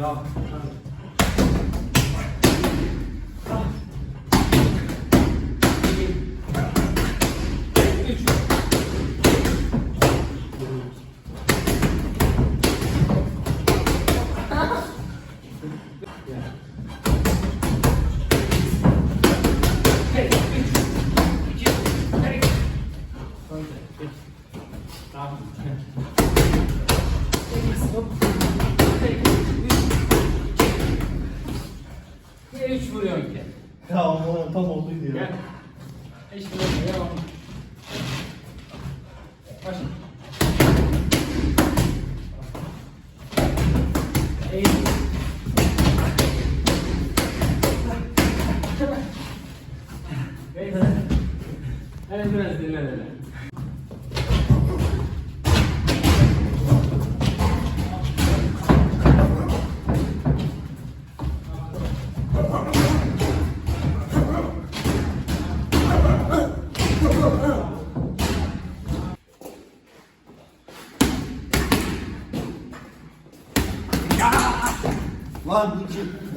Ya. Niye üç vuruyorsun ki? Ya o tam olduydu ya. Gel. Hiç vuruyorsun Lan iki.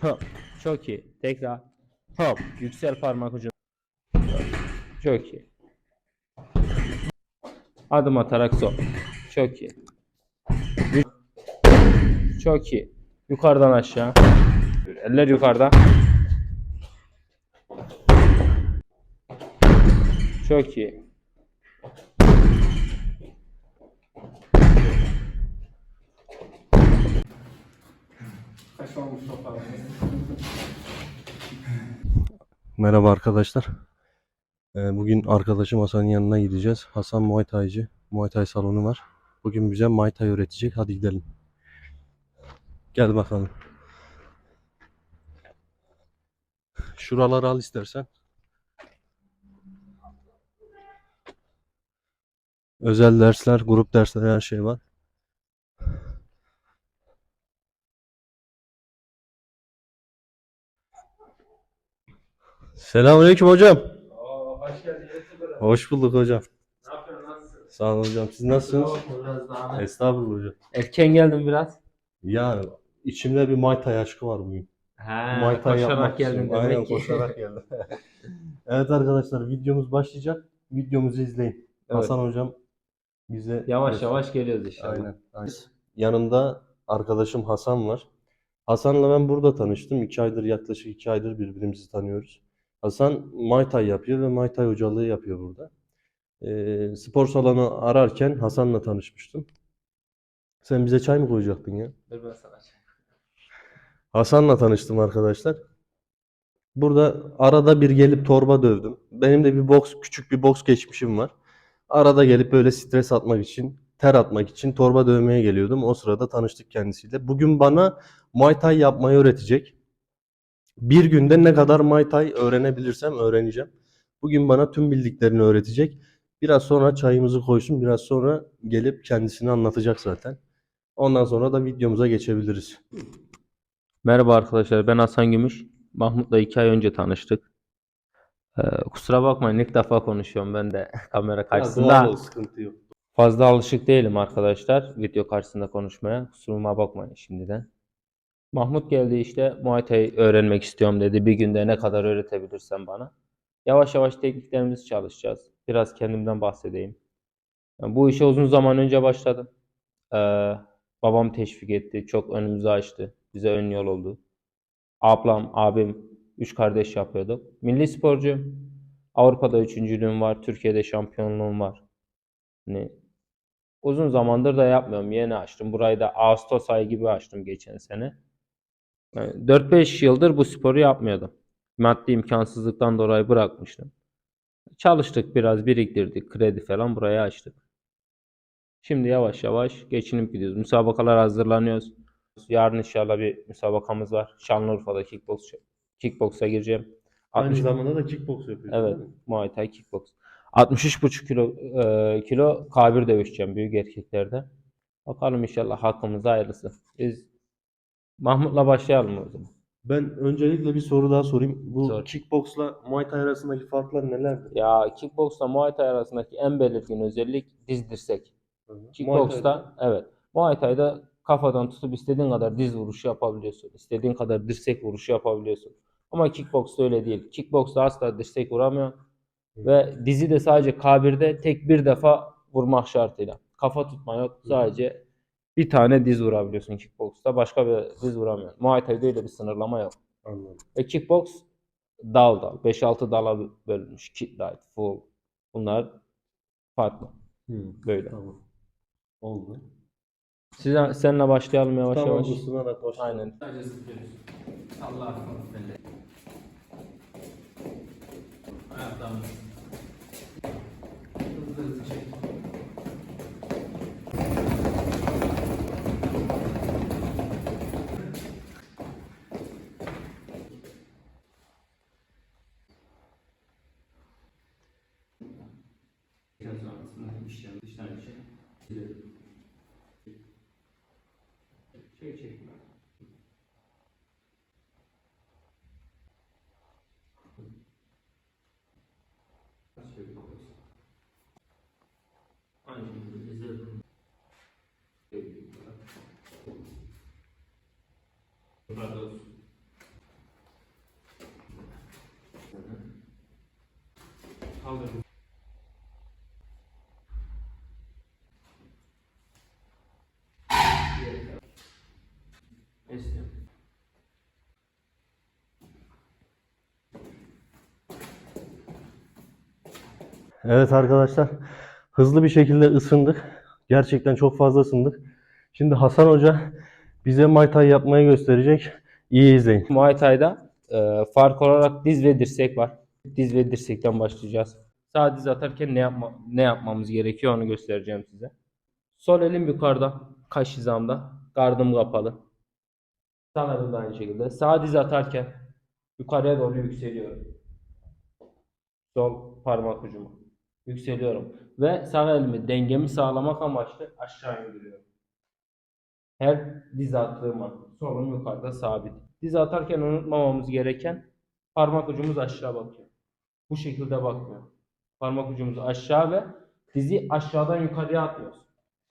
Hop. Çok iyi. Tekrar. Hop. Yüksel parmak ucuna. Çok iyi. Adım atarak sol. Çok iyi. Çok iyi. Yukarıdan aşağı. Eller yukarıda. Çok iyi. Merhaba arkadaşlar. Ee, Bugün arkadaşım Hasan'ın yanına gideceğiz. Hasan Muay Thai'cı. Muay Thai salonu var. Bugün bize Muay Thai öğretecek. Hadi gidelim. Gel bakalım. Şuraları al istersen. Özel dersler, grup dersleri her şey var. Selamünaleyküm hocam. hoş geldin. Hoş bulduk hocam. Ne yapıyorsun? Nasılsın? Sağ olun hocam. Siz nasılsınız? Biraz daha. Estağfurullah hocam. Erken geldim biraz. Ya içimde bir Muay Thai aşkı var bugün. He, Muay Thai koşarak yapmak istiyorum. demek Aynen ki. koşarak geldim. evet arkadaşlar videomuz başlayacak. Videomuzu izleyin. Evet. Hasan hocam bize Yavaş yavaş geliyoruz inşallah. Aynen. aynen. Yanımda arkadaşım Hasan var. Hasan'la ben burada tanıştım. İki aydır yaklaşık iki aydır birbirimizi tanıyoruz. Hasan Muay Thai yapıyor ve Muay Thai hocalığı yapıyor burada. Ee, spor salonu ararken Hasan'la tanışmıştım. Sen bize çay mı koyacaktın ya? Dur ben sana şey- Hasan'la tanıştım arkadaşlar. Burada arada bir gelip torba dövdüm. Benim de bir boks, küçük bir boks geçmişim var. Arada gelip böyle stres atmak için, ter atmak için torba dövmeye geliyordum. O sırada tanıştık kendisiyle. Bugün bana Muay Thai yapmayı öğretecek. Bir günde ne kadar Muay Thai öğrenebilirsem öğreneceğim. Bugün bana tüm bildiklerini öğretecek. Biraz sonra çayımızı koysun. Biraz sonra gelip kendisini anlatacak zaten. Ondan sonra da videomuza geçebiliriz. Merhaba arkadaşlar ben Hasan Gümüş. Mahmut'la iki ay önce tanıştık. Ee, kusura bakmayın ilk defa konuşuyorum ben de kamera karşısında. sıkıntı yok. Fazla alışık değilim arkadaşlar video karşısında konuşmaya. Kusuruma bakmayın şimdiden. Mahmut geldi işte Muay öğrenmek istiyorum dedi. Bir günde ne kadar öğretebilirsen bana. Yavaş yavaş tekniklerimizi çalışacağız. Biraz kendimden bahsedeyim. Yani bu işe uzun zaman önce başladım. Ee, babam teşvik etti. Çok önümüzü açtı. Bize ön yol oldu. Ablam, abim, üç kardeş yapıyorduk. Milli sporcu. Avrupa'da üçüncülüğüm var. Türkiye'de şampiyonluğum var. Hani uzun zamandır da yapmıyorum. Yeni açtım. Burayı da Ağustos ayı gibi açtım geçen sene. Yani 4-5 yıldır bu sporu yapmıyordum. Maddi imkansızlıktan dolayı bırakmıştım. Çalıştık biraz biriktirdik. Kredi falan buraya açtık. Şimdi yavaş yavaş geçinip gidiyoruz. Müsabakalar hazırlanıyoruz. Yarın inşallah bir müsabakamız var. Şanlıurfa'da kickbox kickboksa gireceğim. Aynı 60 zamanda da kickbox yapıyorsun Evet? Muay Thai kickbox. 63,5 kilo e, kilo K1 dövüşeceğim büyük erkeklerde. Bakalım inşallah hakkımızda hayırlısı. Biz Mahmut'la başlayalım o zaman. Ben öncelikle bir soru daha sorayım. Bu Sor. kickboxla Muay Thai arasındaki farklar nelerdir? Ya kickboxla Muay Thai arasındaki en belirgin özellik diz dirsek. Kickbox'ta evet. Muay Thai'da kafadan tutup istediğin kadar diz vuruşu yapabiliyorsun. İstediğin kadar dirsek vuruşu yapabiliyorsun. Ama kickbox'ta öyle değil. Kickbox'ta asla dirsek vuramıyor. Ve dizi de sadece K1'de tek bir defa vurmak şartıyla. Kafa tutma yok. Sadece bir tane diz vurabiliyorsun kickbox'ta. Başka bir diz vuramıyorsun. Muay Thai'de öyle bir sınırlama yok. Anladım. Ve kickbox dal dal. 5-6 dala bölünmüş. Kick light, full. Bunlar farklı. Hı, Böyle. Tamam. Oldu. Size, seninle başlayalım yavaş Tamam yavaş. ısınarak başlayalım. Aynen. Allah Ayaktan. Hızlı hızlı çek. Çek çek. Evet arkadaşlar hızlı bir şekilde ısındık. Gerçekten çok fazla ısındık. Şimdi Hasan Hoca bize Muay Thai yapmayı gösterecek. İyi izleyin. Muay Thai'da e, fark olarak diz ve dirsek var. Diz ve dirsekten başlayacağız. Sağ diz atarken ne yapma ne yapmamız gerekiyor onu göstereceğim size. Sol elim yukarıda, kaş hizamda, gardım kapalı. Sağ elim de aynı şekilde. Sağ diz atarken yukarıya doğru yükseliyorum. Sol parmak ucumu yükseliyorum ve sağ elimi dengemi sağlamak amaçlı aşağı indiriyorum. Her diz attığım an solum yukarıda sabit. Diz atarken unutmamamız gereken parmak ucumuz aşağı bakıyor. Bu şekilde bakmıyor. Parmak ucumuz aşağı ve dizi aşağıdan yukarıya atmıyoruz.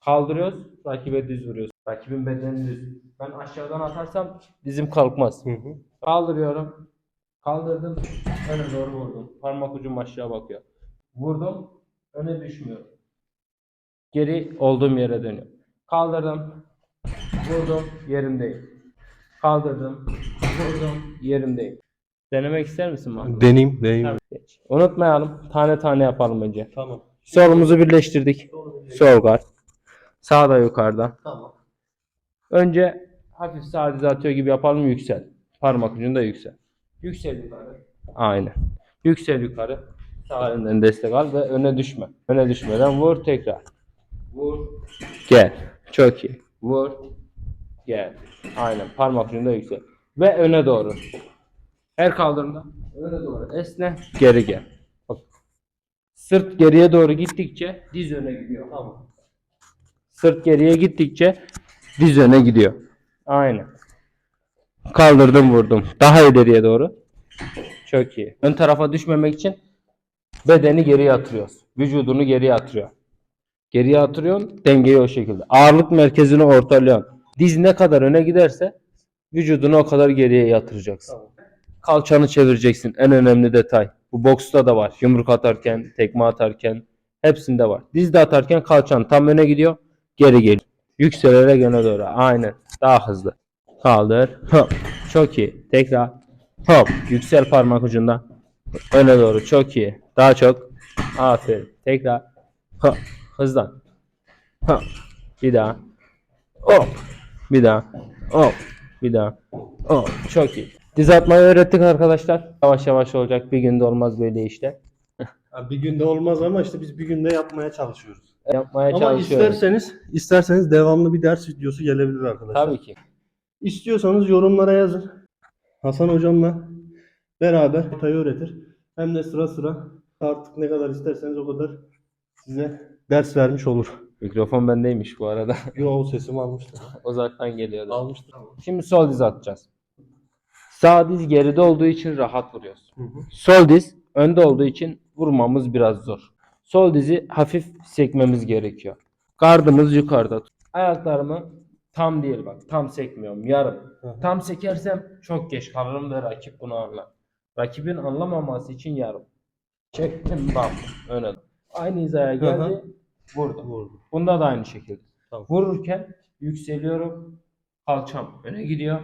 Kaldırıyoruz, rakibe düz vuruyoruz. Rakibin bedeni düz. Ben aşağıdan atarsam dizim kalkmaz. Hı hı. Kaldırıyorum. Kaldırdım. Öne doğru vurdum. Parmak ucum aşağı bakıyor. Vurdum. Öne düşmüyorum. Geri olduğum yere dönüyorum. Kaldırdım. Vurdum. Yerimdeyim. Kaldırdım. Vurdum. Yerimdeyim. Denemek ister misin Mahmut? Deneyim, deneyim. Geç. Unutmayalım. Tane tane yapalım önce. Tamam. Solumuzu birleştirdik. Sol guard. Sağda yukarıda. Tamam. Önce hafif sağ diz atıyor gibi yapalım yüksel. Parmak ucunda yüksel. Yüksel yukarı. Aynen. Yüksel yukarı. Sağ elinden destek al ve öne düşme. Öne düşmeden vur tekrar. Vur. Gel. Çok iyi. Vur. Gel. Aynen. Parmak ucunda yüksel. Ve öne doğru. Her kaldırımda öne doğru esne. Geri gel. Bak. Sırt geriye doğru gittikçe diz öne gidiyor. Tamam. Sırt geriye gittikçe diz öne gidiyor. Aynen. Kaldırdım vurdum. Daha ileriye doğru. Çok iyi. Ön tarafa düşmemek için bedeni geriye atıyoruz. Vücudunu geriye atıyor. Geriye atıyorsun. Dengeyi o şekilde. Ağırlık merkezini ortalıyorsun. Diz ne kadar öne giderse vücudunu o kadar geriye yatıracaksın. Tamam. Kalçanı çevireceksin. En önemli detay. Bu boksta da var. Yumruk atarken, tekme atarken hepsinde var. Dizde atarken kalçan tam öne gidiyor. Geri geliyor. Yükselerek öne doğru. Aynen. Daha hızlı. Kaldır. Hop. Çok iyi. Tekrar. Hop. Yüksel parmak ucunda. Öne doğru. Çok iyi. Daha çok. Aferin. Tekrar. Hop. Hızlan. Hop. Bir daha. Hop. Bir daha. Hop. Bir daha. Hop. Çok iyi. Diz atmayı öğrettik arkadaşlar. Yavaş yavaş olacak. Bir günde olmaz böyle işte. Bir günde olmaz ama işte biz bir günde yapmaya çalışıyoruz. Yapmaya Ama çalışıyorum. isterseniz isterseniz devamlı bir ders videosu gelebilir arkadaşlar. Tabii ki. İstiyorsanız yorumlara yazın. Hasan hocamla beraber detayı öğretir. Hem de sıra sıra artık ne kadar isterseniz o kadar size ders vermiş olur. Mikrofon bendeymiş bu arada. Yo sesimi almıştır. Uzaktan geliyordu. Almıştır. Şimdi sol diz atacağız. Sağ diz geride olduğu için rahat vuruyoruz. Hı hı. Sol diz önde olduğu için vurmamız biraz zor. Sol dizi hafif sekmemiz gerekiyor. Gardımız yukarıda. Ayaklarımı tam değil bak. Tam sekmiyorum. Yarım. Hı hı. Tam sekersem çok geç kalırım ve rakip bunu anlar. Rakibin anlamaması için yarım. Çektim bam. Öne. Aynı hizaya Hı geldi. hı. Vurdum. Vurdu. Bunda da aynı şekilde. Tamam. Vururken yükseliyorum. Kalçam öne gidiyor.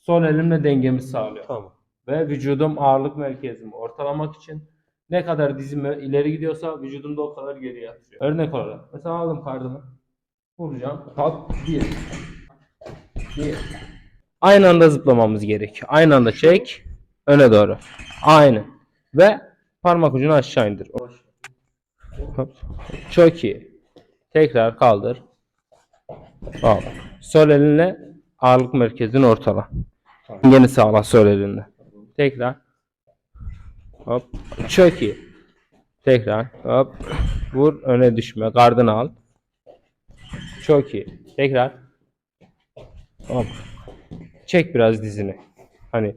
Sol elimle dengemi sağlıyor. Tamam. Ve vücudum ağırlık merkezimi ortalamak için ne kadar dizim ileri gidiyorsa vücudum da o kadar geriye atıyor. Örnek olarak. Mesela aldım kardımı. Vuracağım. Tak. Bir. Bir. Aynı anda zıplamamız gerekiyor. Aynı anda çek. Öne doğru. Aynı. Ve parmak ucunu aşağı indir. Hop. Çok iyi. Tekrar kaldır. Al. Sol elinle ağırlık merkezini ortala. Yeni sağla sol elinle. Tekrar. Hop. Çok iyi. Tekrar. Hop. Vur öne düşme. Gardını al. Çok iyi. Tekrar. Hop. Çek biraz dizini. Hani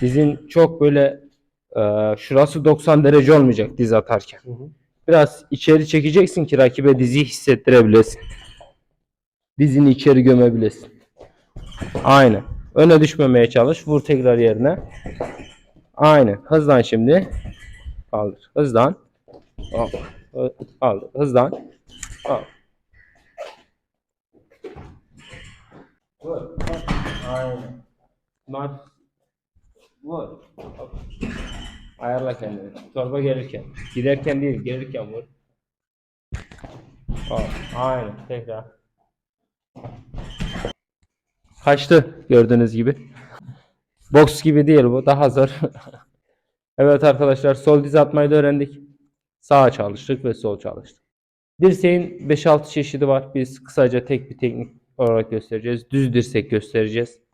dizin çok böyle e, şurası 90 derece olmayacak diz atarken. Hı hı. Biraz içeri çekeceksin ki rakibe dizi hissettirebilesin. Dizini içeri gömebilesin. Aynen. Öne düşmemeye çalış. Vur tekrar yerine. Aynen. Hızlan şimdi. Kaldır. Hızlan. Hop. Kaldır. Hızlan. Hop. Vur. Aynen. Bunlar. Vur. Ayarla kendini. Torba gelirken. Giderken değil, gelirken vur. Hop. Aynen. Tekrar. Kaçtı gördüğünüz gibi. Boks gibi değil bu. Daha zor. evet arkadaşlar sol diz atmayı da öğrendik. Sağ çalıştık ve sol çalıştık. Dirseğin 5-6 çeşidi var. Biz kısaca tek bir teknik olarak göstereceğiz. Düz dirsek göstereceğiz.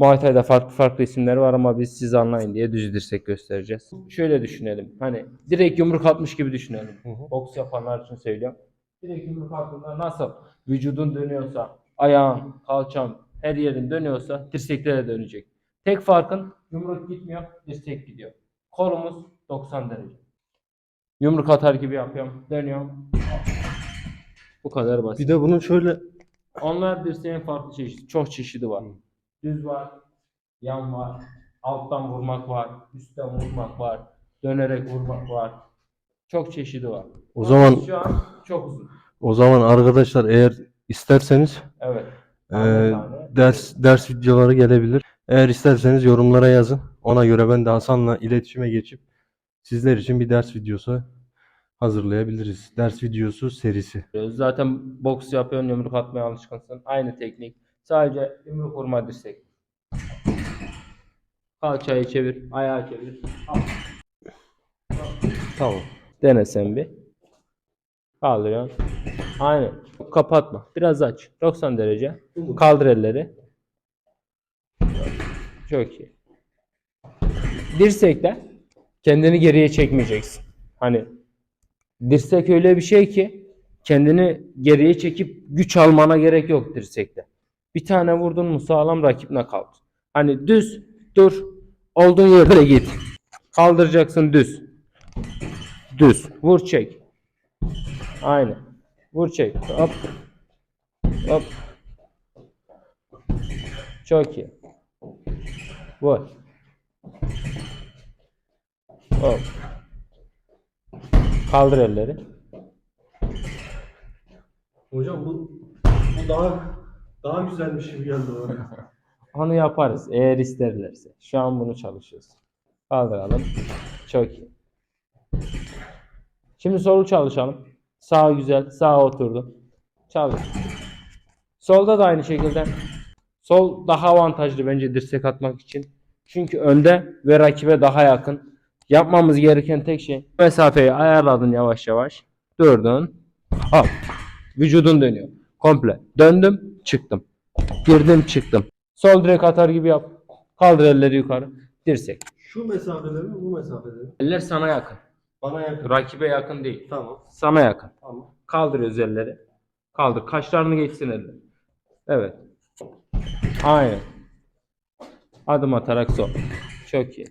Muay Thai'da farklı farklı isimleri var ama biz siz anlayın diye düz dirsek göstereceğiz. Şöyle düşünelim. Hani direkt yumruk atmış gibi düşünelim. Hı hı. Boks yapanlar için söylüyorum. Direkt yumruk attığında nasıl vücudun dönüyorsa, ayağın, kalçan, her yerin dönüyorsa dirseklere dönecek. Tek farkın yumruk gitmiyor, dirsek gidiyor. Kolumuz 90 derece. Yumruk atar gibi yapıyorum, dönüyorum. Bu kadar basit. Bir de bunun şöyle Onlar dirseğin farklı çeşidi, çok çeşidi var. Hı. Düz var, yan var, alttan vurmak var, üstten vurmak var, dönerek vurmak var. Çok çeşidi var. O zaman- şu an çok uzun. o zaman arkadaşlar eğer isterseniz Evet. Tane. ders ders videoları gelebilir. Eğer isterseniz yorumlara yazın. Ona göre ben de Hasan'la iletişime geçip sizler için bir ders videosu hazırlayabiliriz. Ders videosu serisi. Zaten boks yapıyorsun, yumruk atmaya alışkınsın. Aynı teknik. Sadece yumruk vurma dirsek. Kalçayı çevir, ayağı çevir. Al. Tamam. Dene sen bir. Kaldırıyorsun. Aynen. Kapatma. Biraz aç. 90 derece. Kaldır elleri. Çok iyi. Dirsekte kendini geriye çekmeyeceksin. Hani dirsek öyle bir şey ki kendini geriye çekip güç almana gerek yok dirsekte. Bir tane vurdun mu sağlam rakip nakavt. Hani düz dur olduğun yerde git. Kaldıracaksın düz. Düz. Vur çek. Aynen. Vur çek. Hop. Hop. Çok iyi. Vur. Hop. Kaldır elleri. Hocam bu bu daha daha güzelmiş gibi geldi bana. Onu yaparız eğer isterlerse. Şu an bunu çalışıyoruz. Kaldıralım. Çok iyi. Şimdi solu çalışalım. Sağ güzel. Sağ oturdu. Çalış. Solda da aynı şekilde. Sol daha avantajlı bence dirsek atmak için. Çünkü önde ve rakibe daha yakın. Yapmamız gereken tek şey mesafeyi ayarladın yavaş yavaş. Durdun. Hop. Vücudun dönüyor. Komple. Döndüm, çıktım. Girdim, çıktım. Sol direk atar gibi yap. Kaldır elleri yukarı. Dirsek. Şu mesafede mi bu mesafede mi? Eller sana yakın. Bana yakın. Rakibe yakın değil. Tamam. Sana yakın. Tamam. Kaldırıyoruz elleri. Kaldır. Kaşlarını geçsin eller. Evet. Aynen. Adım atarak sol. Çok iyi.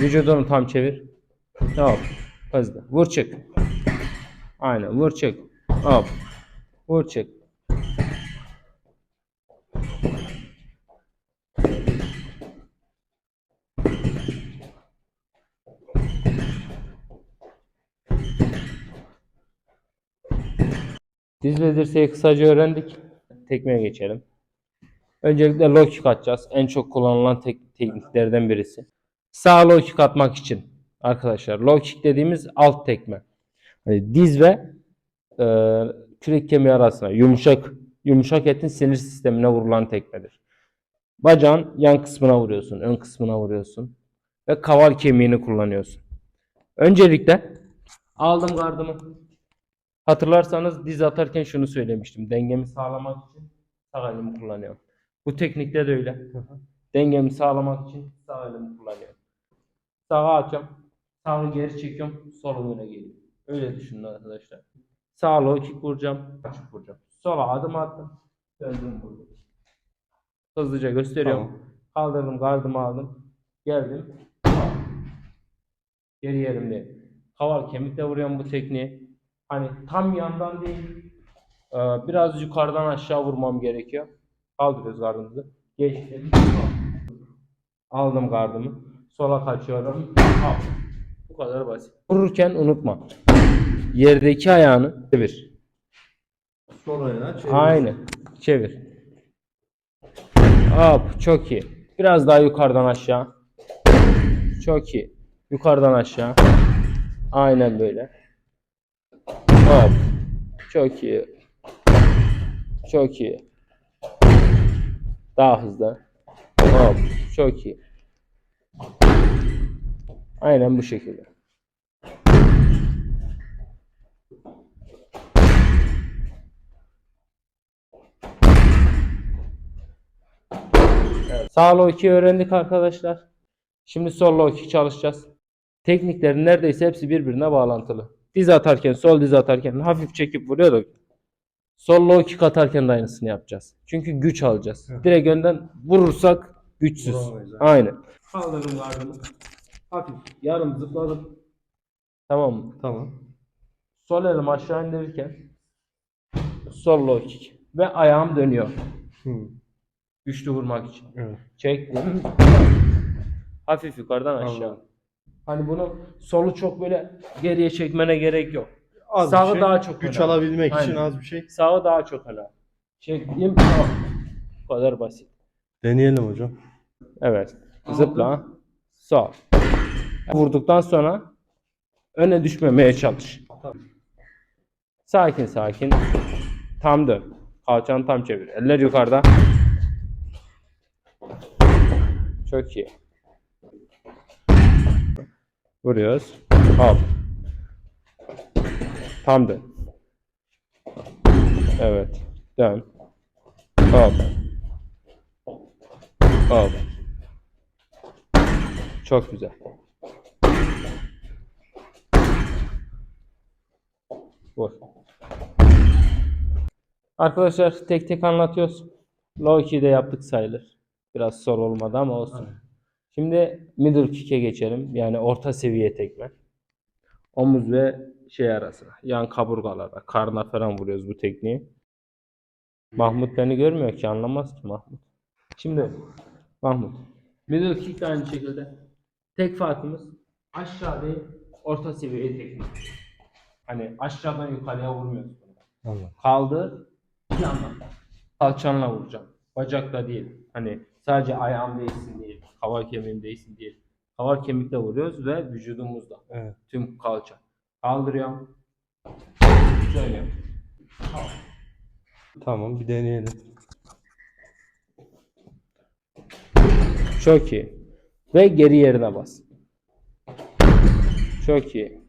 Vücudunu tam çevir. Hop. Hızlı. Vur çık. Aynen. Vur çık. Hop. Vur çık. Diz ve dirseği kısaca öğrendik. Tekmeye geçelim. Öncelikle low kick atacağız. En çok kullanılan tek tekniklerden birisi. Sağ low kick atmak için arkadaşlar low kick dediğimiz alt tekme. Hani diz ve e, kürek kemiği arasına yumuşak yumuşak etin sinir sistemine vurulan tekmedir. Bacağın yan kısmına vuruyorsun, ön kısmına vuruyorsun ve kaval kemiğini kullanıyorsun. Öncelikle aldım gardımı. Hatırlarsanız diz atarken şunu söylemiştim. Dengemi sağlamak için sağ elimi kullanıyorum. Bu teknikte de öyle. Dengemi sağlamak için sağ elimi kullanıyorum. Sağa açıyorum. Sağı geri çekiyorum. Solum öne geliyor. Öyle düşünün arkadaşlar. Sağ low kick vuracağım. Açık vuracağım. Sola adım attım. Döndüm vurdum. Hızlıca gösteriyorum. Tamam. Kaldırdım gardımı aldım. Geldim. Geri yerimde. Kaval kemikle vuruyorum bu tekniği. Hani tam yandan değil. e, Biraz yukarıdan aşağı vurmam gerekiyor. Kaldırıyoruz gardımızı. Geçtim. Aldım gardımı. Sola kaçıyorum. Al. Bu kadar basit. Vururken unutma. Yerdeki ayağını çevir. Sol ayağı çevir. Aynen. Çevir. Hop. Çok iyi. Biraz daha yukarıdan aşağı. Çok iyi. Yukarıdan aşağı. Aynen böyle. Hop. Çok iyi. Çok iyi. Daha hızlı. Hop. Çok iyi. Aynen bu şekilde. Sağ low öğrendik arkadaşlar. Şimdi sol low kick çalışacağız. Tekniklerin neredeyse hepsi birbirine bağlantılı. Diz atarken, sol diz atarken hafif çekip vuruyorduk. Sol low kick atarken de aynısını yapacağız. Çünkü güç alacağız. Direkt önden vurursak güçsüz. Vuramayız. Aynen. Gardımı. Hafif yarım zıpladım. Tamam mı? Tamam. Sol elim aşağı indirirken sol low kick ve ayağım dönüyor. Hı. Güçlü vurmak için. Evet. Çektim. Hafif yukarıdan aşağı. Anladım. Hani bunu solu çok böyle geriye çekmene gerek yok. Az Sağı şey. daha çok Güç önemli. alabilmek için Aynen. az bir şey. Sağı daha çok önemli. Çektim. ah. Bu kadar basit. Deneyelim hocam. Evet. Zıpla. Sol. Vurduktan sonra öne düşmemeye çalış. Sakin sakin. Tam dön. Kalçanı tam çevir. Eller yukarıda. Çok iyi. Vuruyoruz. Hop. Tam dön. Evet. Dön. Hop. Hop. Çok güzel. Vur. Arkadaşlar tek tek anlatıyoruz. Low kick'i de yaptık sayılır. Biraz zor olmadı ama olsun. Şimdi middle kick'e geçelim. Yani orta seviye tekme. Omuz ve şey arasına. Yan kaburgalara, karna falan vuruyoruz bu tekniği. Mahmut beni görmüyor ki anlamaz ki Mahmut. Şimdi Mahmut. Middle kick de aynı şekilde. Tek farkımız aşağı değil, orta seviye teknik. Hani aşağıdan yukarıya vurmuyoruz. Anladım. Kaldır, bir. Kalçanla vuracağım. Bacakla değil. Hani sadece ayağım değilsin değil. Kaval kemiğim değilsin değil. Kaval kemikle vuruyoruz ve vücudumuzla. Evet. Tüm kalça. Kaldırıyorum. Dönüyorum. Tamam bir deneyelim. Çok iyi. Ve geri yerine bas. Çok iyi.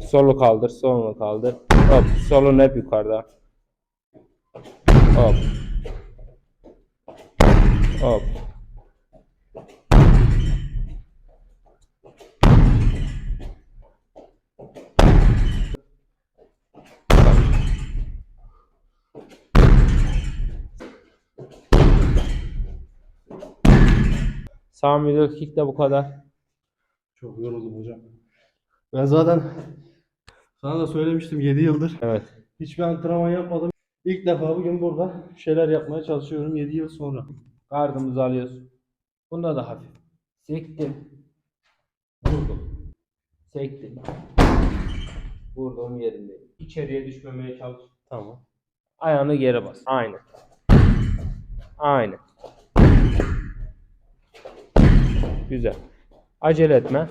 Solu kaldır, solunu kaldır. Hop, solun hep yukarıda. Hop. Hop. Sağ middle kick de bu kadar. Çok yoruldum hocam. Ben zaten sana da söylemiştim 7 yıldır Evet. hiçbir antrenman yapmadım. İlk defa bugün burada şeyler yapmaya çalışıyorum 7 yıl sonra. Gardımızı alıyoruz. Bunda da hafif. Sektim. Vurdum. Sektim. Vurduğum yerinde. İçeriye düşmemeye çalış. Tamam. Ayağını geri bas. Aynı. Aynı. Güzel. Acele etme.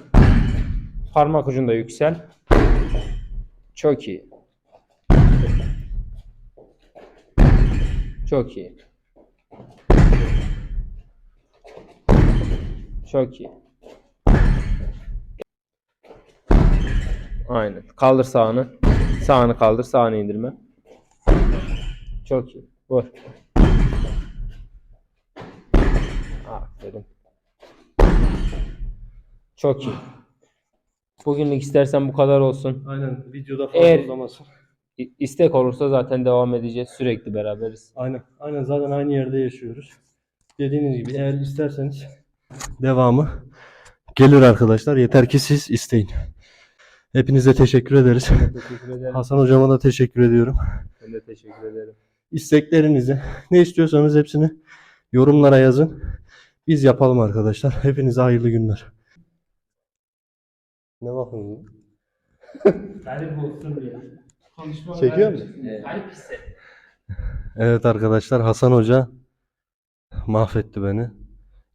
Parmak ucunda yüksel. Çok iyi. Çok iyi. Çok iyi. Aynen. Kaldır sağını. Sağını kaldır. Sağını indirme. Çok iyi. Vur. Aferin. Çok iyi. Bugünlük istersen bu kadar olsun. Aynen videoda fazla Eğer- uzamasın. İstek olursa zaten devam edeceğiz. Sürekli beraberiz. Aynen. Aynen zaten aynı yerde yaşıyoruz. Dediğiniz gibi eğer isterseniz devamı gelir arkadaşlar. Yeter ki siz isteyin. Hepinize teşekkür ederiz. Teşekkür ederim. Hasan hocama da teşekkür ediyorum. Ben de teşekkür ederim. İsteklerinizi ne istiyorsanız hepsini yorumlara yazın. Biz yapalım arkadaşlar. Hepinize hayırlı günler. Ne bakıyorsun? Garip olsun diye. Çekiyor. Garip hisset. Evet arkadaşlar Hasan Hoca mahvetti beni.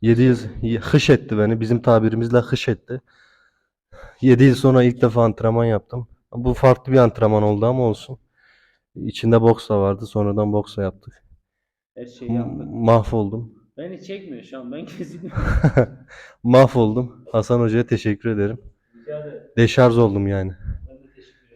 7 yıl y- hış etti beni. Bizim tabirimizle hış etti. 7 yıl sonra ilk defa antrenman yaptım. Bu farklı bir antrenman oldu ama olsun. İçinde boks da vardı. Sonradan boks da yaptık. Her şeyi yaptık. Mahvoldum. Beni çekmiyor şu an. Ben kesin. Mahvoldum. Hasan Hoca'ya teşekkür ederim. Rica ederim. Deşarj oldum yani. Ben de teşekkür ederim.